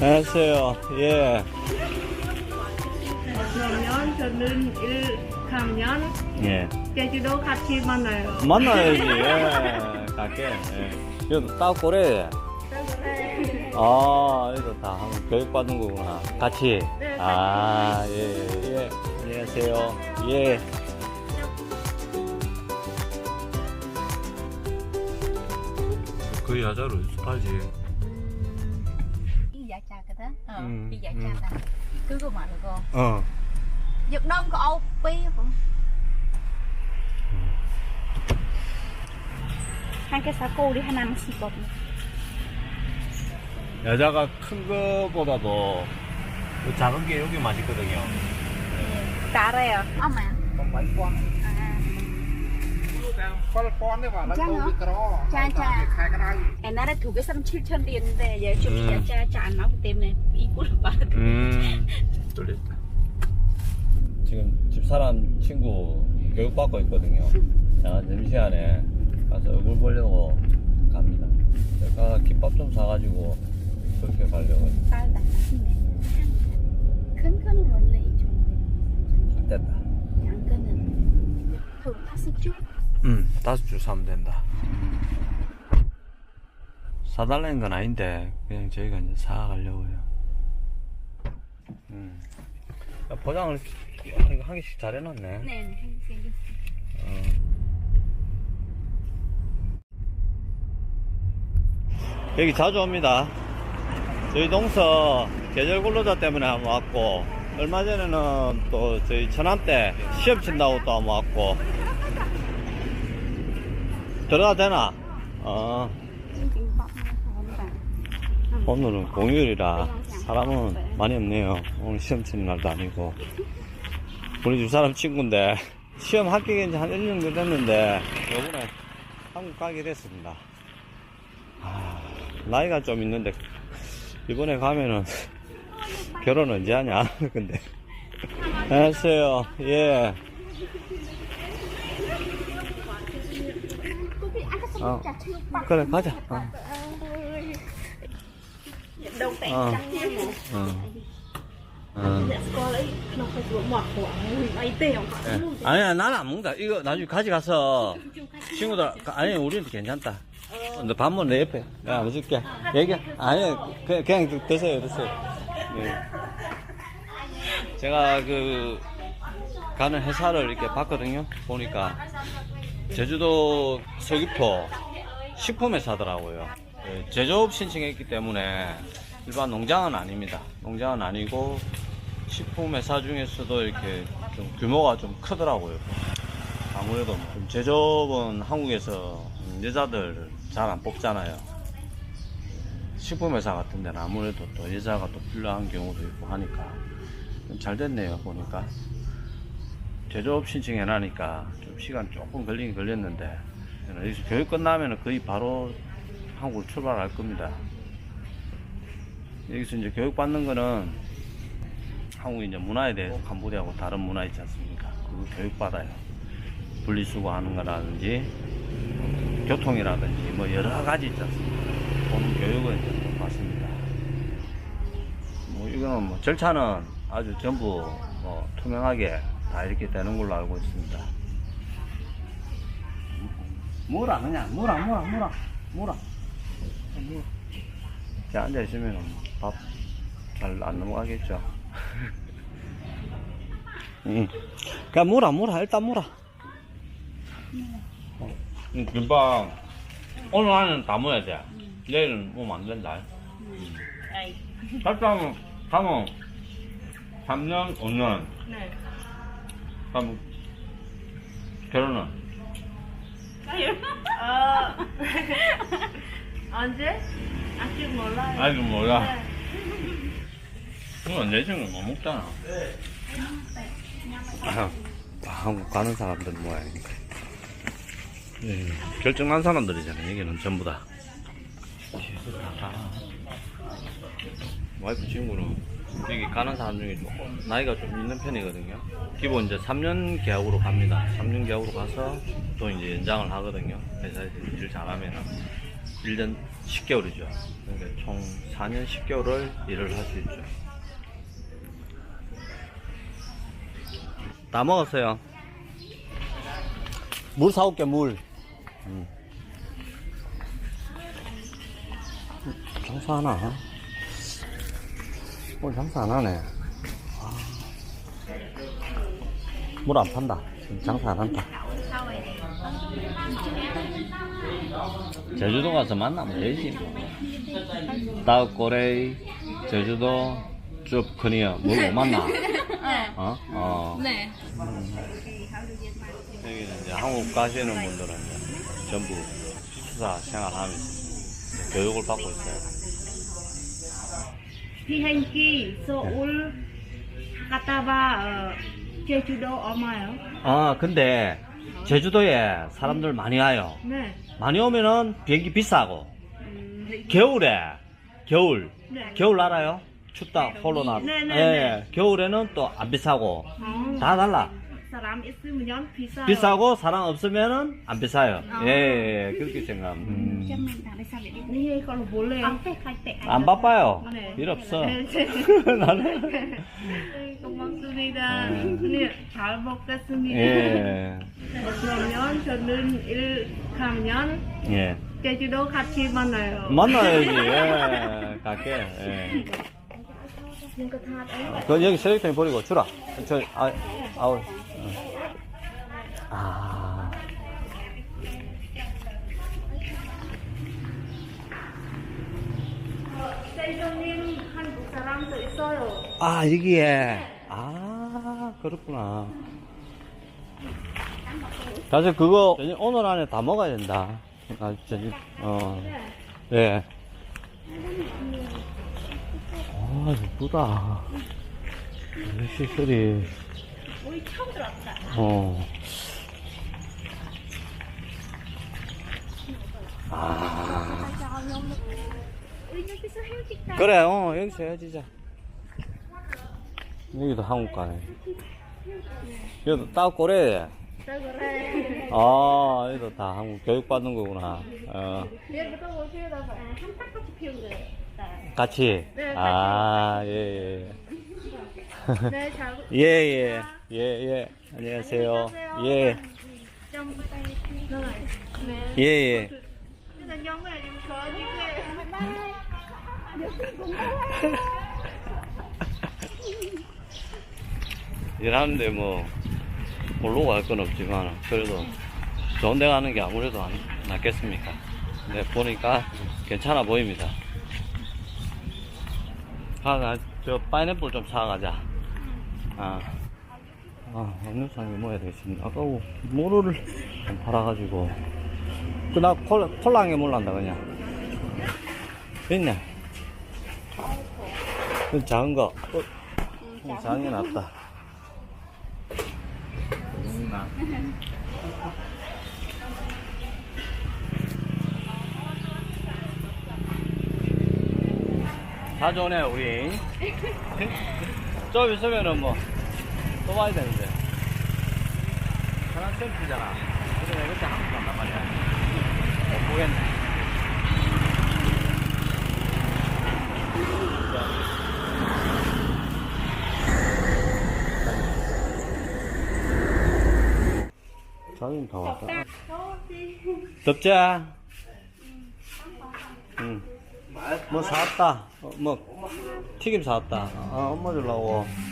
안녕하세요. 예. 그러면 저는 1학년 예. 제주도 같이 만나요. 만나야지. 예. 갈게. 예. 이거 딱 고래. 아, 이거 다 한번 교육받는 거구나. 같이. 네, 아, 예, 예, 예. 안녕하세요. 예. 그 여자로 연습하지. ពីយ៉ាចាំតាគឺក៏មកក៏អឺយកដុំក៏អោបពីបង한 개 사고 우리 하나만 씹거든 여자가 큰 거보다도 작은 게 여기 맛있거든요. 따래요. 어머. 맛있고. 돌렸다. 음. 음, 지금 집사람 친구 교육받고 있거든요. 자, 잠시안에 가서 얼굴 보려고 갑니다. 제가 김밥 좀 사가지고 그렇게 가려고. 빨다 큰큰 거는 원래 이 정도. 됐다. 양 거는 돈 파스 쭉. 응, 다섯 줄 사면 된다. 사달라는 건 아닌데, 그냥 저희가 이제 사가려고요. 음. 야, 포장을 한, 한 개씩 잘 해놨네. 네네 한 개. 어. 여기 자주 옵니다. 저희 동서 계절 근로자 때문에 한번 왔고, 얼마 전에는 또 저희 천안 때 시험 친다고 또 한번 왔고, 들어가 되나? 어, 오늘은 공휴일이라 사람은 많이 없네요. 오늘 시험 치는 날도 아니고. 우리 두 사람 친구인데, 시험 합격한 지한 1년 정도 됐는데, 요번에 한국 가게 됐습니다. 아, 나이가 좀 있는데, 이번에 가면은, 결혼 언제 하냐? 근데. 안녕하세요. 예. 어, 그래, 가자. 어. 어. 어. Tiền 예. 아니야, 나는 안 먹는다. 이거 나중에 가져가서 친구들, 아니, 우리는 괜찮다. 근데 밥은 내 옆에. 안 줄게. 얘기, 아니, 그냥, 그냥 드세요, 드세요. 네. 제가 그, 가는 회사를 이렇게 봤거든요. 보니까, 제주도 서귀포 식품회사더라고요. 예, 제조업 신청했기 때문에 일반 농장은 아닙니다. 농장은 아니고 식품회사 중에서도 이렇게 좀 규모가 좀 크더라고요. 아무래도 좀 제조업은 한국에서 여자들 잘 안 뽑잖아요. 식품회사 같은 데는 아무래도 또 여자가 또 필요한 경우도 있고 하니까 좀잘 됐네요, 보니까. 제조업 신청해 놔니까 좀 시간 조금 걸리긴 걸렸는데 여기서 교육 끝나면 거의 바로 한국을 출발할 겁니다. 여기서 이제 교육받는 거는 한국 이제 문화에 대해서 캄보디아하고 다른 문화 있지 않습니까? 그거 교육받아요. 분리수거 하는 거라든지, 교통이라든지, 뭐 여러 가지 있지 않습니까? 그런 교육은 이제 좀 받습니다. 뭐 이거는 뭐 절차는 아주 전부 뭐 투명하게 다 이렇게 되는 걸로 알고 있습니다. 뭐라 그냥 뭐라 뭐라 뭐라 뭐라 이렇게 앉아 있으면 밥 잘 안 넘어가겠죠. 응. 그냥 뭐라 뭐라 일단 뭐라. 어. 응, 금방 오늘 안에는 다 모여야 돼. 내일은 몸안 된다. đây 일단 가면 3년 5년 네. 그럼 결혼은 어. 언제? 아직 몰라요. 아직 몰라. 네. 그건 내정을 못 먹잖아. 아, 한국 가는 사람들 모양이니까. 예, 결정난 사람들이잖아요. 여기는 전부 다. 와이프 친구는 여기 가는 사람 중에 조금 나이가 좀 있는 편이거든요. 기본 이제 3년 계약으로 갑니다. 3년 계약으로 가서 또 이제 연장을 하거든요. 회사에서 일 잘하면은. 1년 10개월이죠. 그러니까 총 4년 10개월을 일을 할 수 있죠. 다 먹었어요. 물 사올게, 물. 음. 장사하나? 오늘 장사 안 하네. 물 안 판다. 장사 안 한다. 제주도 가서 만나면 되지. 뭐. 다우꼬레이, 제주도, 쭉 커니어. 뭘못 만나? 어? 어. 네. 여기는 이제 한국 가시는 분들은 이제 전부 수사 생활하면서 교육을 받고 있어요. 비행기 서울 갔다가 어, 제주도 오마요. 아, 근데 제주도에 사람들 많이 와요. 네. 많이 오면은 비행기 비싸고, 음, 겨울에, 겨울, 네. 겨울 알아요? 춥다, 홀로 나. 네, 네, 예, 네. 겨울에는 또 안 비싸고, 어, 다 달라. 사람 있으면 비싸요. 비싸고 사람 없으면은 안 비싸요. 아. 예, 예, 예, 그렇게 생각. 음. 네, 이걸로 몰래요. 안 바빠요. 네. 일 없어. 네. 나는. 네, 고맙습니다. 음. 네, 잘 먹겠습니다. 예, 그러면 저는 일 가면 예. 제주도 같이 만나요. 만나야지. 예, 갈게. 예. 그 여기 쓰레기통에 버리고 주라. 저 아, 아우. 아, 여기에. 아, 그렇구나. 사실 그거 오늘 안에 다 먹어야 된다. 아, 저녁, 어. 예. 아, 예쁘다. 이 시설이. 우리 처음 들어왔다. 어. 아. 헤어질까? 그래, 어, 여기서 헤어지자. 여기도 한국 가네. 여기도 따꼬래. 그래. 아, 여기도 다 한국 교육받는 거구나. 어, 얘부터 오시다 봐. 한바퀴 피운 거예요. 같이? 네, 같이. 아, 예, 예. 네, 잘 예, 예. 예, 예. 안녕하세요. 예. 예, 예. Bây 일하는데 뭐, 볼로 갈건 없지만, 그래도 좋은 데 가는 게 아무래도 안, 낫겠습니까? 근데 보니까 괜찮아 보입니다. 아, 나, 저, 파인애플 좀 사가자. 아, 아, 음료수는 뭐 해야 되겠습니다. 아까 뭐 모루를 좀 팔아가지고. 그, 나 콜라, 콜라 한개 몰란다, 그냥. 있네. 그 작은 거. 어, 작은 게 낫다. 자주 오네 우리. 좀 있으면은 뭐또 와야 되는데. 하나 셀프잖아. 그래 그때 한국 간단 말이야. 못 보겠네 자긴 다 왔다 덥지? 응. 뭐 사왔다. 어, 뭐 튀김 사왔다. 아, 엄마 주려고. 응.